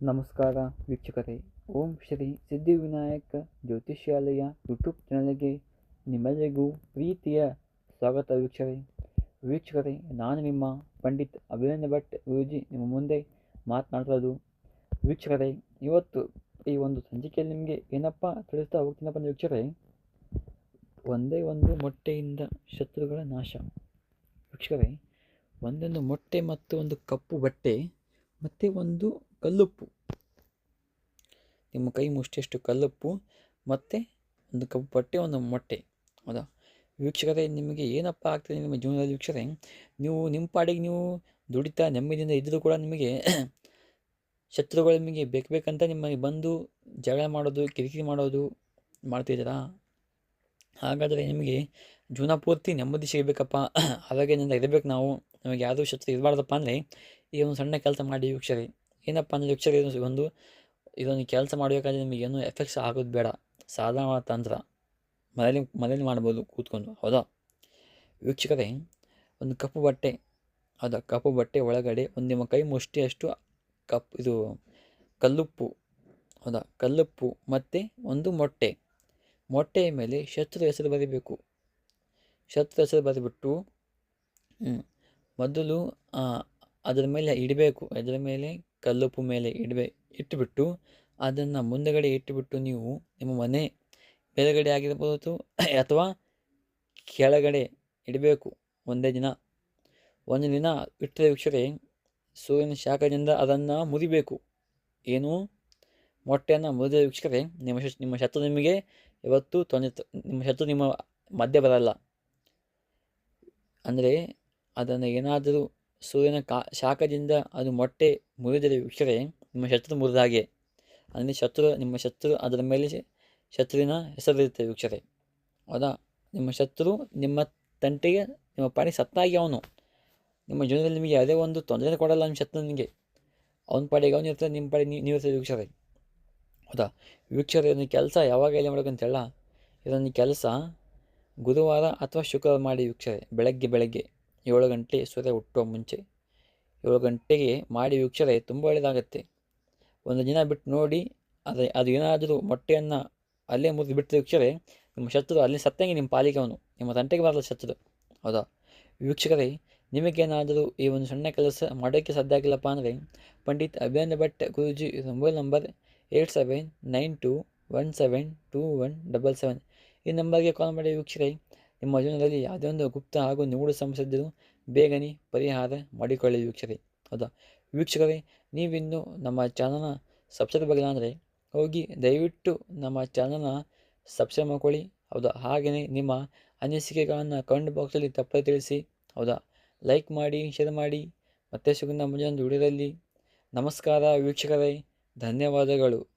ನಮಸ್ಕಾರ ವೀಕ್ಷಕರೇ. ಓಂ ಶ್ರೀ ಸಿದ್ಧಿವಿನಾಯಕ ಜ್ಯೋತಿಷ್ಯಾಲಯ ಯೂಟ್ಯೂಬ್ ಚಾನಲ್ಗೆ ನಿಮ್ಮೆಲ್ಲರಿಗೂ ಪ್ರೀತಿಯ ಸ್ವಾಗತ ವೀಕ್ಷಕರೇ. ವೀಕ್ಷಕರೇ, ನಾನು ನಿಮ್ಮ ಪಂಡಿತ್ ಅಭಿನಂದ ಭಟ್ ಗುರುಜಿ ನಿಮ್ಮ ಮುಂದೆ ಮಾತನಾಡೋದು ವೀಕ್ಷಕರೇ, ಇವತ್ತು ಈ ಒಂದು ಸಂಚಿಕೆಯಲ್ಲಿ ನಿಮಗೆ ಏನಪ್ಪ ತಿಳಿಸ್ತಾ ಹೋಗ್ತೀನಪ್ಪ ಅಂದ್ರೆ ವೀಕ್ಷಕರೇ, ಒಂದೇ ಒಂದು ಮೊಟ್ಟೆಯಿಂದ ಶತ್ರುಗಳ ನಾಶ. ವೀಕ್ಷಕರೇ, ಒಂದೊಂದು ಮೊಟ್ಟೆ ಮತ್ತು ಒಂದು ಕಪ್ಪು ಬಟ್ಟೆ, ಮತ್ತು ಒಂದು ಕಲ್ಲುಪ್ಪು. ನಿಮ್ಮ ಕೈ ಮುಷ್ಟಿಯಷ್ಟು ಕಲ್ಲುಪ್ಪು ಮತ್ತು ಒಂದು ಕಪ್ಪು ಬಟ್ಟೆ, ಒಂದು ಮೊಟ್ಟೆ. ಹೌದಾ? ವೀಕ್ಷಕರೇ, ನಿಮಗೆ ಏನಪ್ಪ ಆಗ್ತದೆ ನಿಮ್ಮ ಜೀವನದಲ್ಲಿ ವೀಕ್ಷಕರೆ, ನೀವು ನಿಮ್ಮ ಪಾಡಿಗೆ ನೀವು ದುಡಿತಾ ನೆಮ್ಮದಿಯಿಂದ ಇದ್ದರೂ ಕೂಡ ನಿಮಗೆ ಶತ್ರುಗಳು ನಿಮಗೆ ಬೇಕು ಬೇಕಂತ ನಿಮಗೆ ಬಂದು ಜಗಳ ಮಾಡೋದು, ಕಿರಿಕಿರಿ ಮಾಡೋದು ಮಾಡ್ತಿದ್ದೀರಾ ಹಾಗಾದರೆ ನಿಮಗೆ ಜೀವನ ಪೂರ್ತಿ ನೆಮ್ಮದಿ ಸಿಗಬೇಕಪ್ಪ. ಆರೋಗ್ಯದಿಂದ ಇರಬೇಕು ನಾವು. ನಮಗೆ ಯಾವುದೂ ಶತ್ರು ಇರಬಾರ್ದಪ್ಪ ಅಂದರೆ ಈ ಒಂದು ಸಣ್ಣ ಕೆಲಸ ಮಾಡಿ ವೀಕ್ಷಕರೇ. ಏನಪ್ಪ ಅಂದರೆ ವೀಕ್ಷಕರೇ ಒಂದು, ಇದೊಂದು ಕೆಲಸ ಮಾಡಬೇಕಾದ್ರೆ ನಿಮಗೆ ಏನು ಎಫೆಕ್ಟ್ಸ್ ಆಗೋದು ಬೇಡ. ಸಾಧಾರಣ ತಂತ್ರ. ಮನೇಲಿ ಮನೇಲಿ ಮಾಡ್ಬೋದು ಕೂತ್ಕೊಂಡು, ಹೌದಾ? ವೀಕ್ಷಕರೇ, ಒಂದು ಕಪ್ಪು ಬಟ್ಟೆ, ಹೌದಾ? ಕಪ್ಪು ಬಟ್ಟೆ ಒಳಗಡೆ ಒಂದು ನಿಮ್ಮ ಕೈ ಮುಷ್ಟಿಯಷ್ಟು ಕಪ್, ಇದು ಕಲ್ಲುಪ್ಪು, ಹೌದಾ? ಕಲ್ಲುಪ್ಪು ಮತ್ತು ಒಂದು ಮೊಟ್ಟೆ. ಮೊಟ್ಟೆಯ ಮೇಲೆ ಶತ್ರು ಹೆಸರು ಬರೀಬೇಕು. ಶತ್ರು ಹೆಸರು ಬರೆದ್ಬಿಟ್ಟು ಮೊದಲು ಅದರ ಮೇಲೆ ಇಡಬೇಕು. ಅದರ ಮೇಲೆ ಕಲ್ಲುಪ್ಪು ಮೇಲೆ ಇಡಬೇ, ಇಟ್ಟುಬಿಟ್ಟು ಅದನ್ನು ಮುಂದಗಡೆ ಇಟ್ಟುಬಿಟ್ಟು ನೀವು ನಿಮ್ಮ ಮನೆ ಮೇಲುಗಡೆ ಆಗಿರ್ಬೋದು ಅಥವಾ ಕೆಳಗಡೆ ಇಡಬೇಕು. ಒಂದೇ ದಿನ. ಒಂದು ದಿನ ಇಟ್ಟರೆ ವೀಕ್ಷಕರೇ, ಸೂರ್ಯನ ಶಾಖದಿಂದ ಅದನ್ನು ಮುರಿಬೇಕು ಏನು? ಮೊಟ್ಟೆಯನ್ನು ಮುರಿದ ವೀಕ್ಷಕರೇ, ನಿಮ್ಮ ನಿಮ್ಮ ಶತ್ರು ನಿಮಗೆ ಇವತ್ತು ತೊಂದರೆ ನಿಮ್ಮ ಶತ್ರು ನಿಮ್ಮ ಮಧ್ಯೆ ಬರಲ್ಲ. ಅಂದರೆ ಅದನ್ನು ಏನಾದರೂ ಸೂರ್ಯನ ಕಾ, ಶಾಖದಿಂದ ಅದು ಮೊಟ್ಟೆ ಮುರಿದರೆ ವಿಕ್ಷರೆ ನಿಮ್ಮ ಶತ್ರು ಮುರಿದ ಹಾಗೆ. ಅಂದರೆ ಶತ್ರು, ನಿಮ್ಮ ಶತ್ರು ಅದರ ಮೇಲೆ ಶತ್ರುವಿನ ಹೆಸರಿರುತ್ತೆ ವಿಕ್ಷರೆ ಹೌದಾ? ನಿಮ್ಮ ಶತ್ರು ನಿಮ್ಮ ತಂಟೆಗೆ, ನಿಮ್ಮ ಪಾಡಿ ಸತ್ತಾಗಿ ಅವನು. ನಿಮ್ಮ ಜೀವನದಲ್ಲಿ ನಿಮಗೆ ಯಾವುದೇ ಒಂದು ತೊಂದರೆ ಕೊಡಲ್ಲ ನಿಮ್ಮ ಶತ್ರು ನಿಮಗೆ. ಅವನ ಪಾಡಿಗೆ ಅವನು ಇರ್ತದೆ ನಿಮ್ಮ ಪಾಡಿ ನೀವು ಇರ್ತದೆ ಹೌದಾ? ವೀಕ್ಷಕರೇ, ಇದನ್ನು ಕೆಲಸ ಯಾವಾಗ ಎಲ್ಲಿ ಮಾಡ್ಬೇಕಂತೇಳ ಇದೊಂದು ಕೆಲಸ ಗುರುವಾರ ಅಥವಾ ಶುಕ್ರವಾರ ಮಾಡಿ ವೀಕ್ಷಕರೇ, ಬೆಳಗ್ಗೆ ಬೆಳಗ್ಗೆ. ಏಳು ಗಂಟೆ ಸೂರ್ಯ ಹುಟ್ಟುವ ಮುಂಚೆ ಏಳು ಗಂಟೆಗೆ ಮಾಡಿ ವೀಕ್ಷಣೆ ತುಂಬ ಒಳ್ಳೆಯದಾಗತ್ತೆ. ಒಂದು ದಿನ ಬಿಟ್ಟು ನೋಡಿ, ಅದೇ, ಅದು ಏನಾದರೂ ಮೊಟ್ಟೆಯನ್ನು ಅಲ್ಲೇ ಮುರಿದು ಬಿಟ್ಟು ವೀಕ್ಷರೆ, ನಿಮ್ಮ ಶತ್ರು ಅಲ್ಲಿ ಸತ್ತಂಗೆ ನಿಮ್ಮ ಪಾಲಿಗೆ ಅವನು, ನಿಮ್ಮ ತಂಟೆಗೆ ಬರಲ್ಲ ಶತ್ರು. ಹೌದಾ? ವೀಕ್ಷಕರೇ, ನಿಮಗೇನಾದರೂ ಈ ಒಂದು ಸಣ್ಣ ಕೆಲಸ ಮಾಡೋಕ್ಕೆ ಸಾಧ್ಯ ಆಗಿಲ್ಲಪ್ಪ ಅಂದರೆ, Pandit Abhiyana Bhat Guruji mobile number eight seven nine two one seven two one double seven ಈ ನಂಬರ್ಗೆ ಕಾಲ್ ಮಾಡಿ ವೀಕ್ಷಕರೇ ನಿಮ್ಮ ಜೀವನದಲ್ಲಿ ಯಾವುದೇ ಒಂದು ಗುಪ್ತ ಹಾಗೂ ನಿಗೂಢ ಸಮಸ್ಯೆ ಇದ್ದರೂ ಬೇಗನೆ ಪರಿಹಾರ ಮಾಡಿಕೊಳ್ಳಿ ವೀಕ್ಷಕರೇ ಹೌದಾ? ವೀಕ್ಷಕರೇ, ನೀವಿನ್ನು ನಮ್ಮ ಚಾನಲ್ನ ಸಬ್ಸ್ಕ್ರೈಬ್ ಆಗಿಲ್ಲ ಅಂದರೆ ಹೋಗಿ ದಯವಿಟ್ಟು ನಮ್ಮ ಚಾನಲ್ನ ಸಬ್ಸ್ಕ್ರೈಬ್ ಮಾಡ್ಕೊಳ್ಳಿ. ಹೌದಾ? ಹಾಗೆಯೇ ನಿಮ್ಮ ಅನಿಸಿಕೆಗಳನ್ನು ಕಮೆಂಟ್ ಬಾಕ್ಸಲ್ಲಿ ತಪ್ಪದೆ ತಿಳಿಸಿ. ಹೌದಾ? ಲೈಕ್ ಮಾಡಿ, ಶೇರ್ ಮಾಡಿ. ಮತ್ತೆ ಸಿಗೋಣ ಮುಂಜಾನೆ ವಿಡಿಯೋದಲ್ಲಿ ನಮಸ್ಕಾರ ವೀಕ್ಷಕರೇ. ಧನ್ಯವಾದಗಳು.